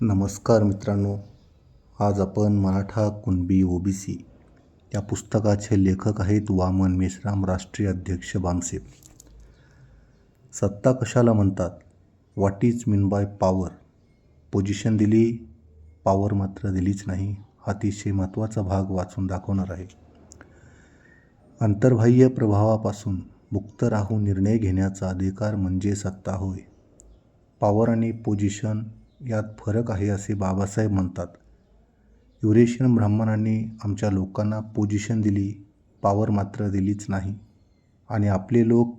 नमस्कार मित्रांनो. आज आपण मराठा कुणबी ओबीसी या पुस्तकाचे लेखक आहेत वामन मेश्राम राष्ट्रीय अध्यक्ष बांगसे सत्ता कशाला म्हणतात? What is mean by power position दिली पॉवर मात्र दिलीच नाही अतिशय महत्त्वाचा भाग वाचून दाखवणार आहे. अंतर्बाह्य प्रभावापासून मुक्त राहून निर्णय घेण्याचा अधिकार म्हणजे सत्ता होय. पॉवर आणि पोजिशन यात फरक आहे असे बाबासाहेब म्हणतात. युरेशियन ब्राह्मणांनी आमच्या लोकांना पोजिशन दिली पॉवर मात्र दिलीच नाही. आणि आपले लोक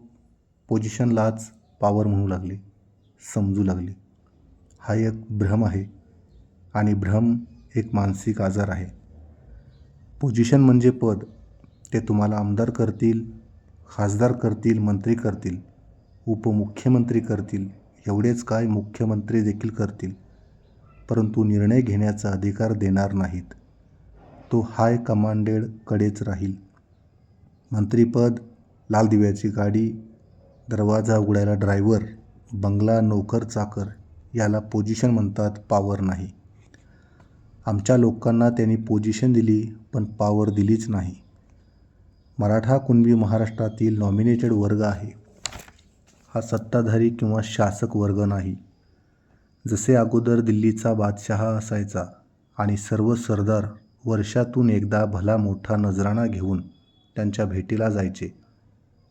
पोझिशनलाच पॉवर म्हणू लागले समजू लागले. हा एक भ्रम आहे आणि भ्रम एक मानसिक आजार आहे. पोजिशन म्हणजे पद. ते तुम्हाला आमदार करतील खासदार करतील मंत्री करतील उपमुख्यमंत्री करतील एवढेच काय मुख्यमंत्री देखील करतील. परंतु निर्णय घेण्याचा अधिकार देणार नाहीत. तो हाय कमांडेडकडेच राहील. मंत्रीपद लाल दिव्याची गाडी दरवाजा उघडायला ड्रायव्हर बंगला नोकर चाकर याला पोझिशन म्हणतात पावर नाही. आमच्या लोकांना त्यांनी पोझिशन दिली पण पावर दिलीच नाही. मराठा कुणबी महाराष्ट्रातील नॉमिनेटेड वर्ग आहे. हा सत्ताधारी किंवा शासक वर्ग नाही. जसे अगोदर दिल्लीचा बादशहा असायचा आणि सर्व सरदार वर्षातून एकदा भला मोठा नजराणा घेऊन त्यांच्या भेटीला जायचे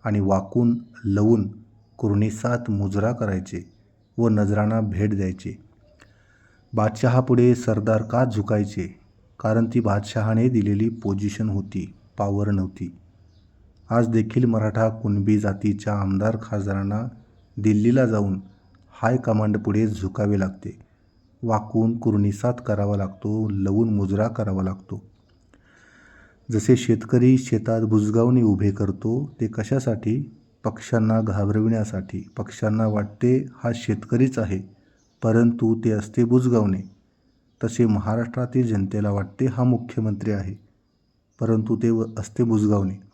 आणि वाकून लवून कुर्णीसात मुजरा करायचे व नजराणा भेट द्यायचे. बादशहापुढे सरदार का झुकायचे? कारण ती बादशहाने दिलेली पोजिशन होती पॉवर नव्हती. आज देखील मराठा कुणबी जातीच्या आमदार खासदारांना दिल्लीला जाऊन हायकमांडपुढे झुकावे लागते. वाकून कुर्णिसात करावा लागतो लवून मुजरा करावा लागतो. जसे शेतकरी शेतात बुजगावणे उभे करतो ते कशासाठी? पक्ष्यांना घाबरविण्यासाठी. पक्ष्यांना वाटते हा शेतकरीच आहे परंतु ते असते बुजगावणे तसे महाराष्ट्रातील जनतेला वाटते हा मुख्यमंत्री आहे परंतु ते असते बुजगावणे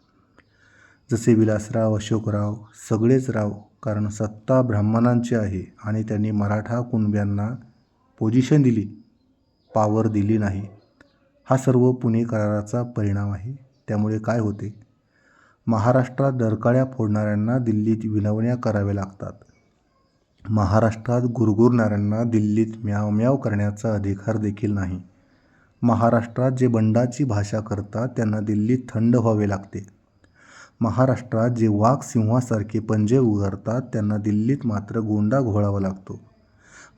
जसे विलासराव अशोकराव सगळेच राव कारण सत्ता ब्राह्मणांची आहे आणि त्यांनी मराठा कुणब्यांना पोजिशन दिली. पावर दिली नाही. हा सर्व पुणे कराराचा परिणाम आहे. त्यामुळे काय होते? महाराष्ट्रात डरकाळ्या फोडणाऱ्यांना दिल्लीत विनवण्या कराव्या लागतात. महाराष्ट्रात गुरगुरणाऱ्यांना दिल्लीत म्याव म्याव करण्याचा अधिकार देखील नाही. महाराष्ट्रात जे बंडाची भाषा करतात त्यांना दिल्लीत थंड व्हावे लागते. महाराष्ट्रात जे वाघ सिंहासारखे पंजे उगारतात त्यांना दिल्लीत मात्र गोंडा घोळावा लागतो.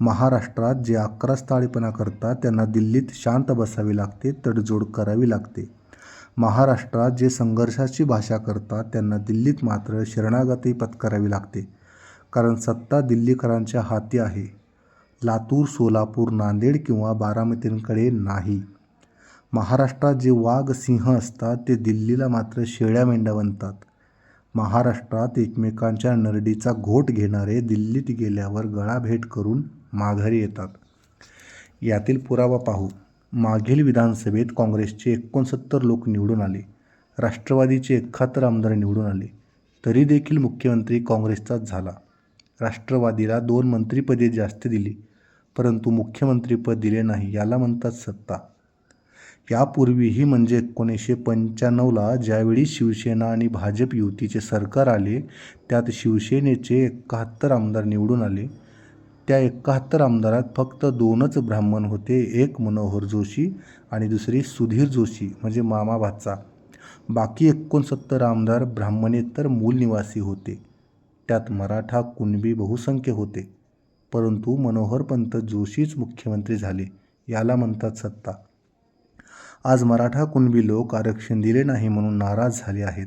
महाराष्ट्रात जे अकरास्थाळीपणा करतात त्यांना दिल्लीत शांत बसावे लागते तडजोड करावी लागते. महाराष्ट्रात जे संघर्षाची भाषा करतात त्यांना दिल्लीत मात्र शरणागती पत्करावी लागते. कारण सत्ता दिल्लीकरांच्या हाती आहे. लातूर सोलापूर नांदेड किंवा बारामतींकडे नाही. महाराष्ट्रात जे वाघ सिंह असतात ते दिल्लीला मात्र शेळ्या मेंढ्या बनतात. महाराष्ट्रात एकमेकांच्या नरडीचा घोट घेणारे दिल्लीत गेल्यावर गळाभेट करून माघारी येतात. यातील पुरावा पाहू. मागील विधानसभेत काँग्रेसचे एकोणसत्तर लोक निवडून आले. राष्ट्रवादीचे एकाहत्तर आमदार निवडून आले. तरी देखील मुख्यमंत्री काँग्रेसचाच झाला. राष्ट्रवादीला दोन मंत्रिपदे जास्त दिली. परंतु मुख्यमंत्रीपद दिले नाही याला म्हणतात सत्ता. यापूर्वीही म्हणजे एकोणीसशे पंच्याण्णवला ज्यावेळी शिवसेना आणि भाजप युतीचे सरकार आले त्यात शिवसेनेचे एकाहत्तर आमदार निवडून आले. त्या एकाहत्तर आमदारात फक्त दोनच ब्राह्मण होते एक मनोहर जोशी आणि दुसरी सुधीर जोशी म्हणजे मामा भाचा. बाकी एकोणसत्तर आमदार ब्राह्मणेतर मूल निवासी होते. त्यात मराठा कुणबी बहुसंख्य होते. परंतु मनोहरपंत जोशीच मुख्यमंत्री झाले याला म्हणतात सत्ता. आज मराठा कुणबी लोक आरक्षण दिले नाही म्हणून नाराज झाले आहेत.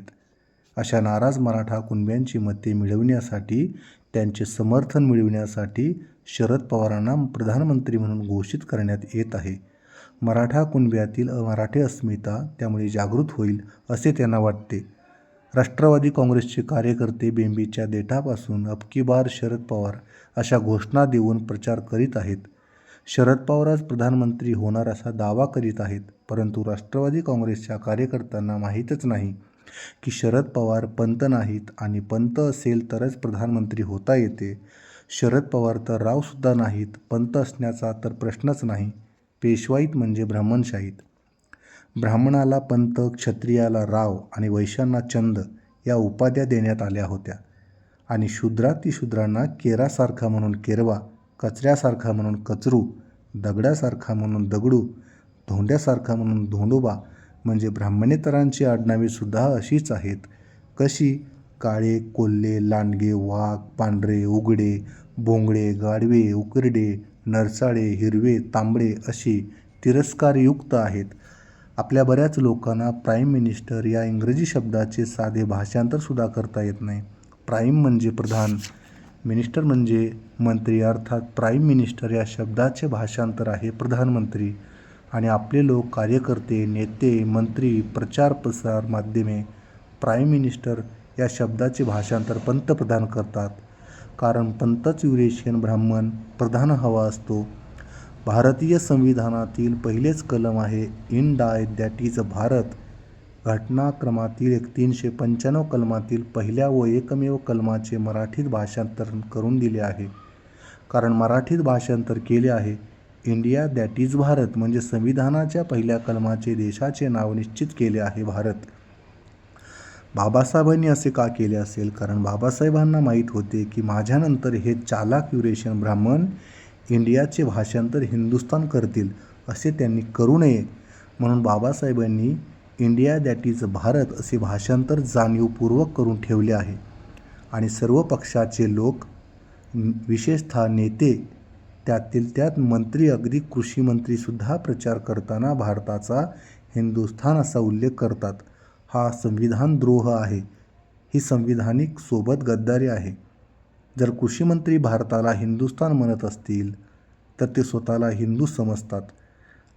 अशा नाराज मराठा कुणब्यांची मते मिळविण्यासाठी त्यांचे समर्थन मिळविण्यासाठी शरद पवारांना प्रधानमंत्री म्हणून घोषित करण्यात येत आहे. मराठा कुणब्यातील मराठी अस्मिता त्यामुळे जागृत होईल असे त्यांना वाटते. राष्ट्रवादी काँग्रेसचे कार्यकर्ते बेंबीच्या देठापासून अबकीबार शरद पवार अशा घोषणा देऊन प्रचार करीत आहेत. शरद पवारच प्रधानमंत्री होणार असा दावा करीत आहेत. परंतु राष्ट्रवादी काँग्रेसच्या कार्यकर्त्यांना माहीतच नाही की शरद पवार पंत नाहीत आणि पंत असेल तरच प्रधानमंत्री होता येते. शरद पवार तर रावसुद्धा नाहीत पंत असण्याचा तर प्रश्नच नाही पेशवाईत म्हणजे ब्राह्मणशाहीत. ब्राह्मणाला पंत क्षत्रियाला राव आणि वैश्यांना चंद या उपाध्या देण्यात आल्या होत्या. आणि शूद्रातिशूद्रांना केरासारखा म्हणून केरवा कचऱ्यासारखा म्हणून कचरू दगडासारखा म्हणून दगडू धोंड्यासारखा म्हणून धोंडोबा म्हणजे ब्राह्मणेतरांची आडनावेसुद्धा अशीच आहेत. कशी? काळे कोल्हे लांडगे वाघ पांढरे उघडे भोंगडे गाडवे उकरडे नरसाळे हिरवे तांबडे अशी तिरस्कारयुक्त आहेत. आपल्या बऱ्याच लोकांना प्राईम मिनिस्टर या इंग्रजी शब्दाचे साधे भाषांतरसुद्धा करता येत नाही. प्राईम म्हणजे प्रधान मिनिस्टर म्हणजे मंत्री अर्थात प्राईम मिनिस्टर या शब्दाचे भाषांतर आहे प्रधानमंत्री. आणि आपले लोक कार्यकर्ते नेते मंत्री प्रचार प्रसार माध्यमे प्राईम मिनिस्टर या शब्दाचे भाषांतर पंतप्रधान करतात. कारण पंतच युरेशियन ब्राह्मण प्रधान हवा असतो. भारतीय संविधानातील पहिलेच कलम आहे India that is Bharat. घटनाक्रमातील एक तीनशे पंच्याण्णव कलमातील पहिल्या व एकमेव कलमाचे मराठीत भाषांतर करून दिले आहे. कारण मराठीत भाषांतर केले आहे इंडिया दॅट इज भारत म्हणजे संविधानाच्या पहिल्या कलमाचे देशाचे नाव निश्चित केले आहे भारत. बाबासाहेबांनी असे का केले असेल? कारण बाबासाहेबांना माहीत होते की माझ्यानंतर हे चालाक युरेशियन ब्राह्मण इंडियाचे भाषांतर हिंदुस्तान करतील असे त्यांनी करू नये. म्हणून बाबासाहेबांनी इंडिया दॅट इज भारत असे भाषांतर जाणीवपूर्वक करून ठेवले आहे. आणि सर्व पक्षाचे लोक विशेषतः नेते त्यातील त्यात मंत्री अगदी कृषी मंत्रीसुद्धा प्रचार करताना भारताचा हिंदुस्थान असा उल्लेख करतात. हा संविधान द्रोह आहे. ही संविधानिक सोबत गद्दारी आहे. जर कृषीमंत्री भारताला हिंदुस्थान म्हणत असतील तर ते स्वतःला हिंदू समजतात.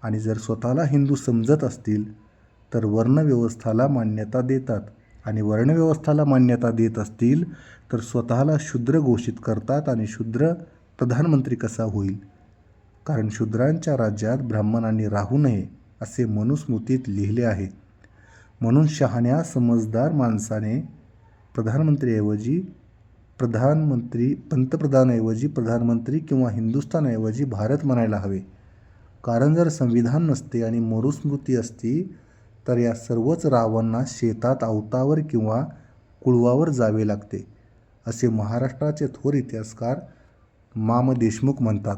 आणि जर स्वतःला हिंदू समजत असतील तर वर्णव्यवस्थाला मान्यता देतात. आणि वर्णव्यवस्थाला मान्यता देत असतील तर स्वतःला शूद्र घोषित करतात आणि शूद्र प्रधानमंत्री कसा होईल? कारण शूद्रांच्या राज्यात ब्राह्मणांनी राहू नये असे मनुस्मृतीत लिहिले आहे. म्हणून शहाण्या समजदार माणसाने प्रधानमंत्रीऐवजी प्रधानमंत्री पंतप्रधानऐवजी प्रधानमंत्री किंवा हिंदुस्थानऐवजी भारत म्हणायला हवे. कारण जर संविधान नसते आणि मरुस्मृती असती तर या सर्वच रावांना शेतात आवतावर किंवा कुळवावर जावे लागते असे महाराष्ट्राचे थोर इतिहासकार माम देशमुख म्हणतात.